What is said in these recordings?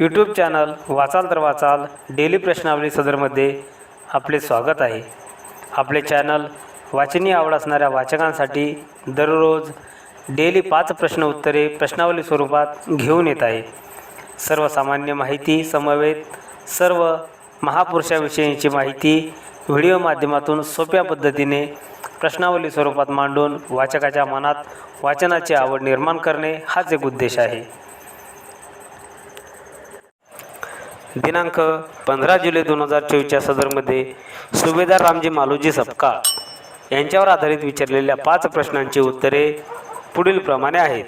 YouTube channel वाचाल तर वाचाल डेली प्रश्नावली सदरमध्ये आपले स्वागत आहे. आपले चॅनल वाचनीय आवड असणाऱ्या वाचकांसाठी दररोज डेली पाच प्रश्न उत्तरे प्रश्नावली स्वरूपात घेऊन येत आहे. सर्वसामान्य माहिती समवेत सर्व महापुरुषाविषयीची माहिती व्हिडिओ माध्यमातून सोप्या पद्धतीने प्रश्नावली स्वरूपात मांडून वाचकाच्या मनात वाचनाची आवड निर्माण करणे हाच एक उद्देश आहे. दिनांक पंधरा जुलै दोन हजार चोवीसच्या सदरमध्ये सुभेदार रामजी मालोजी सपका यांच्यावर आधारित विचारलेल्या पाच प्रश्नांची उत्तरे पुढील प्रमाणे आहेत.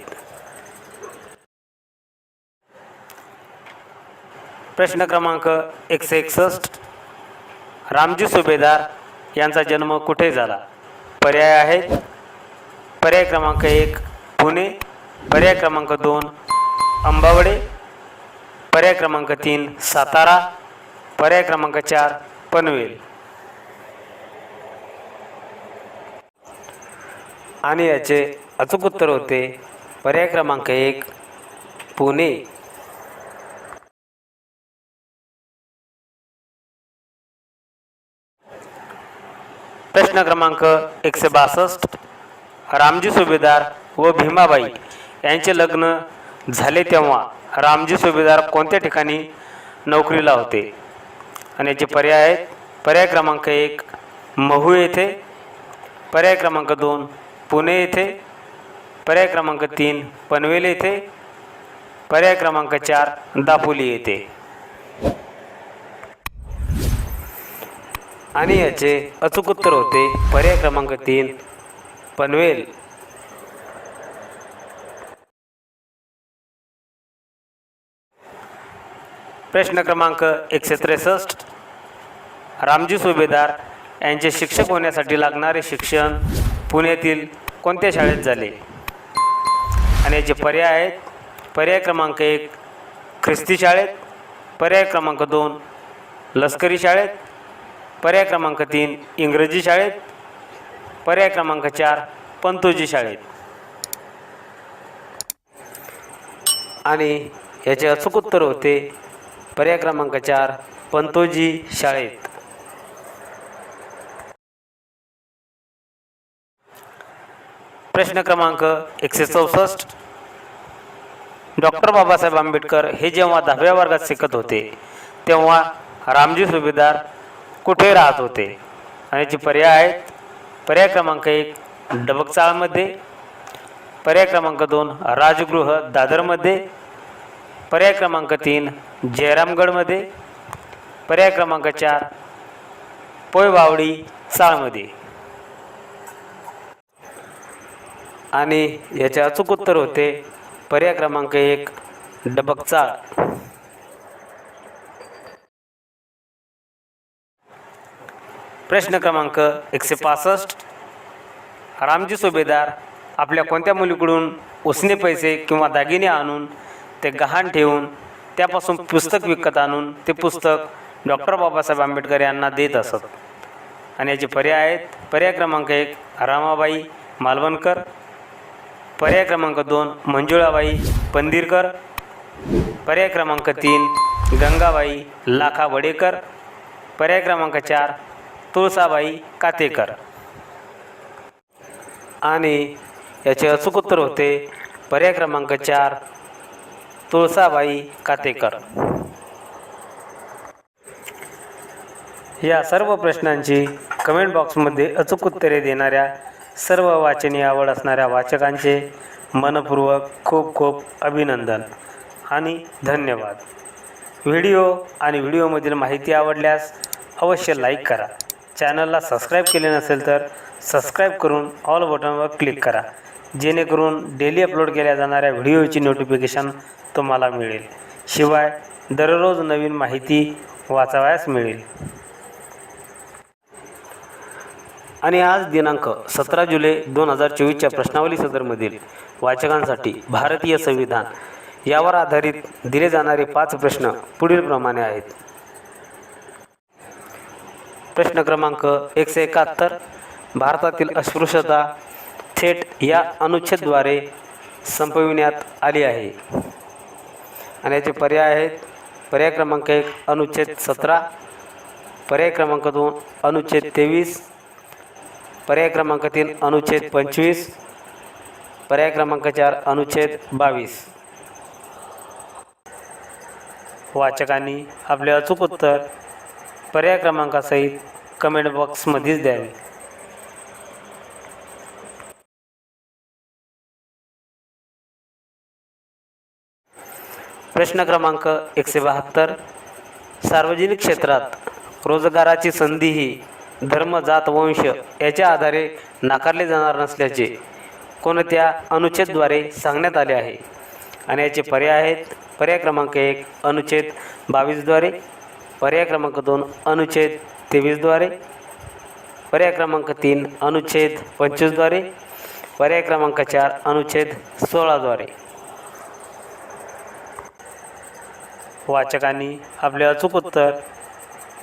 प्रश्न क्रमांक एकशे एकसष्ट. रामजी सुभेदार यांचा जन्म कुठे झाला? पर्याय आहेत पर्याय क्रमांक एक पुणे. पर्याय क्रमांक दोन अंबावडे. पर्याय क्रमांक तीन सातारा. पर्याय क्रमांक चार पनवेल. आणि याचे अचूक उत्तर होते पर्याय क्रमांक एक पुणे. प्रश्न क्रमांक एकशे बासष्ट रामजी सुभेदार व भीमाबाई यांचे लग्न झाले तेव्हा. रामजी सुभेदार कोणत्या ठिकाणी नोकरीला होते? आणि याचे पर्याय आहेत. पर्याय क्रमांक एक महू येथे. पर्याय क्रमांक दोन पुणे येथे. पर्याय क्रमांक तीन पनवेल येथे. पर्याय क्रमांक चार दापोली येथे. आणि याचे अचूक उत्तर होते. पर्याय क्रमांक तीन पनवेल. प्रश्न क्रमांक एकशे त्रेसष्ट. रामजी सुभेदार यांचे शिक्षक होण्यासाठी लागणारे शिक्षण पुण्यातील कोणत्या शाळेत झाले? आणि याचे पर्याय आहेत. पर्याय क्रमांक एक ख्रिस्ती शाळेत. पर्याय क्रमांक दोन लष्करी शाळेत. पर्याय क्रमांक तीन इंग्रजी शाळेत. पर्याय क्रमांक चार पंतोजी शाळेत. आणि याचे अचूक उत्तर होते पर्याय क्रमांक चार पंतोजी शाळेत. प्रश्न क्रमांक एकशे चौसष्ट. डॉक्टर बाबासाहेब आंबेडकर हे जेव्हा दहाव्या वर्गात शिकत होते तेव्हा रामजी सुभेदार कुठे राहत होते? आणि याचे पर्याय आहेत. पर्याय क्रमांक एक डबकचाळमध्ये पर्याय क्रमांक दोन राजगृह दादरमध्ये. पर्याय क्रमांक तीन जयरामगडमध्ये. पर्याय क्रमांक चार पोयबावडी चाळमध्ये आणि याचे अचूक उत्तर होते पर्याय क्रमांक एक डबक चाळ. प्रश्न क्रमांक एकशे पासष्ट. रामजी सुभेदार आपल्या कोणत्या मुलीकडून उसने पैसे किंवा दागिने आणून ते गहाण ठेवून त्यापासून पुस्तक विकत आणून ते पुस्तक डॉक्टर बाबासाहेब आंबेडकर यांना देत असत. आणि याचे पर्याय आहेत. पर्याय क्रमांक एक रामाबाई मालवणकर. पर्याय क्रमांक दोन मंजुळाबाई पंदीरकर पर्याय क्रमांक तीन गंगाबाई लाखा वडेकर पर्याय क्रमांक चार तुळसाबाई कातेकर. आणि याचे अचूक उत्तर होते. पर्याय क्रमांक चार तुळसाबाई कातेकर या सर्व प्रश्नांची कमेंट बॉक्समध्ये अचूक उत्तरे देणाऱ्या सर्व वाचनीय आवड असणाऱ्या वाचकांचे मनपूर्वक खूप खूप अभिनंदन आणि धन्यवाद. व्हिडिओ आणि व्हिडिओमधील माहिती आवडल्यास अवश्य लाईक करा. चॅनलला सबस्क्राईब केले नसेल तर सबस्क्राईब करून ऑल बटनवर क्लिक करा. जेणेकरून डेली अपलोड केल्या जाणाऱ्या व्हिडिओची नोटिफिकेशन तुम्हाला मिळेल. शिवाय दररोज नवीन माहिती वाचावयास मिळेल. आणि आज दिनांक सतरा जुलै दोन हजार चोवीसच्या प्रश्नावली सदरमधील वाचकांसाठी भारतीय संविधान यावर आधारित दिले जाणारे पाच प्रश्न पुढील प्रमाणे आहेत. प्रश्न क्रमांक एकशे एकाहत्तर भारतातील अस्पृश्यता थेट या अनुच्छेदद्वारे संपविण्यात आली आहे. आणि याचे पर्याय आहेत. पर्याय क्रमांक एक अनुच्छेद सतरा. पर्याय क्रमांक दोन अनुच्छेद तेवीस. पर्याय क्रमांक तीन अनुच्छेद पंचवीस. पर्याय क्रमांक चार अनुच्छेद बावीस. वाचकांनी आपले अचूक उत्तर पर्याय क्रमांकासहित कमेंट बॉक्समध्येच द्यावे. प्रश्न क्रमांक एकशे बहात्तर. सार्वजनिक क्षेत्रात रोजगाराची संधी ही धर्म जात वंश याच्या आधारे नाकारले जाणार नसल्याचे कोणत्या अनुच्छेदद्वारे सांगण्यात आले आहे? आणि याचे पर्याय आहेत? पर्याय क्रमांक एक अनुच्छेद बावीसद्वारे. पर्याय क्रमांक दोन अनुच्छेद तेवीसद्वारे. पर्याय क्रमांक तीन अनुच्छेद पंचवीसद्वारे. पर्याय क्रमांक चार अनुच्छेद सोळाद्वारे. वाचकांनी आपले अचूक उत्तर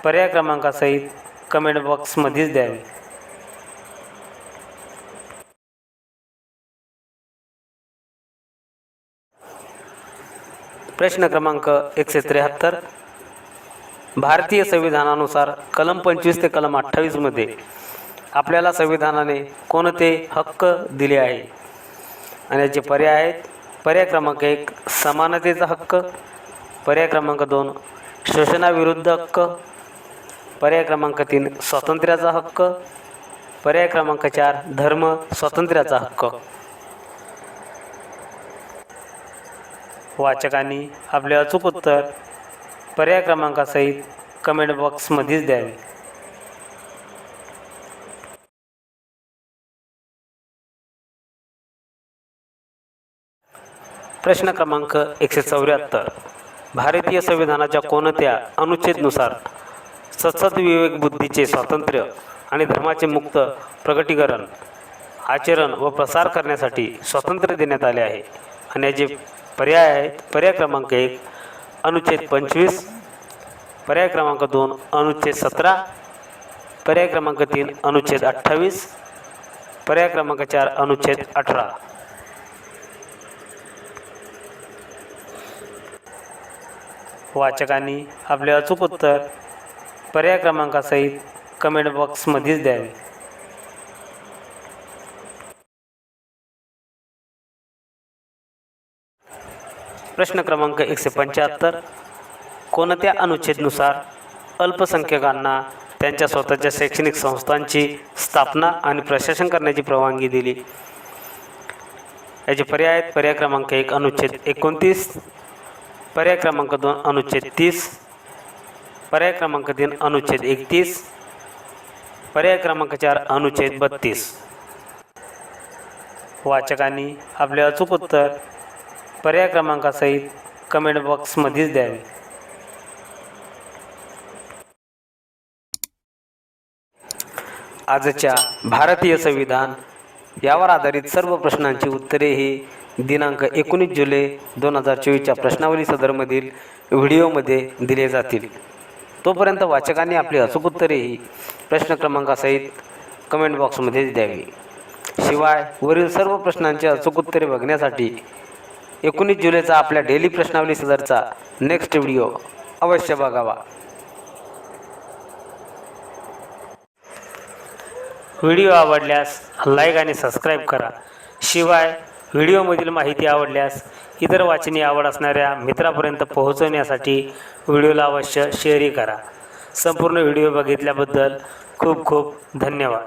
पर्याय क्रमांकासहित कमेंट बॉक्समध्येच द्यावे. प्रश्न क्रमांक एकशे त्र्याहत्तर. भारतीय संविधानानुसार कलम पंचवीस ते कलम अठ्ठावीसमध्ये आपल्याला संविधानाने कोणते हक्क दिले आहे? आणि याचे पर्याय आहेत पर्याय क्रमांक एक समानतेचा हक्क पर्याय क्रमांक दोन शोषणाविरुद्ध हक्क पर्याय क्रमांक तीन स्वातंत्र्याचा हक्क. पर्याय क्रमांक चार धर्म स्वातंत्र्याचा हक्क. वाचकांनी आपले अचूक उत्तर पर्याय क्रमांकासहित कमेंट बॉक्समध्येच द्यावे. प्रश्न क्रमांक एकशे चौऱ्याहत्तर. भारतीय संविधानाच्या कोणत्या अनुच्छेदनुसार सतत विवेक बुद्धीचे स्वातंत्र्य आणि धर्माचे मुक्त प्रगटीकरण आचरण व प्रसार करण्यासाठी स्वातंत्र्य देण्यात आले आहे? आणि याचे पर्याय आहेत. पर्याय क्रमांक एक अनुच्छेद पंचवीस. पर्याय क्रमांक दोन अनुच्छेद सतरा. पर्याय क्रमांक तीन अनुच्छेद अठ्ठावीस. पर्याय क्रमांक चार अनुच्छेद अठरा. वाचकांनी आपले अचूक उत्तर पर्याय क्रमांकासहित कमेंट बॉक्समध्येच द्यावे. प्रश्न क्रमांक एकशे पंच्याहत्तर. कोणत्या अनुच्छेदनुसार अल्पसंख्यकांना त्यांच्या स्वतःच्या शैक्षणिक संस्थांची स्थापना आणि प्रशासन करण्याची परवानगी दिली? याचे पर्याय आहेत. पर्याय क्रमांक एक अनुच्छेद एकोणतीस. पर्याय क्रमांक दोन अनुच्छेद तीस. पर्याय क्रमांक तीन अनुच्छेद एकतीस. पर्याय क्रमांक चार अनुच्छेद बत्तीस. वाचकांनी आपले अचूक उत्तर पर्याय क्रमांकासहित कमेंट बॉक्समध्येच द्यावे. आजच्या भारतीय संविधान यावर आधारित सर्व प्रश्नांची उत्तरे ही दिनांक एकोणीस जुलै दोन हजार चोवीसच्या प्रश्नावली सदरमधील व्हिडिओमध्ये दिले जातील. तोपर्यंत वाचकांनी आपली अचूक उत्तरेही प्रश्न क्रमांकासहित कमेंट बॉक्समध्ये द्यावी. शिवाय वरील सर्व प्रश्नांची अचूक उत्तरे बघण्यासाठी एकोणीस जुलैचा आपल्या डेली प्रश्नावली सदरचा नेक्स्ट व्हिडिओ अवश्य बघावा. व्हिडिओ आवडल्यास लाईक आणि सबस्क्राईब करा. शिवाय व्हिडिओमधील माहिती आवडल्यास इतर वाचनी आवड असणाऱ्या मित्रापर्यंत पोहोचवण्यासाठी व्हिडिओला अवश्य शेअरही करा. संपूर्ण व्हिडिओ बघितल्याबद्दल खूप खूप धन्यवाद.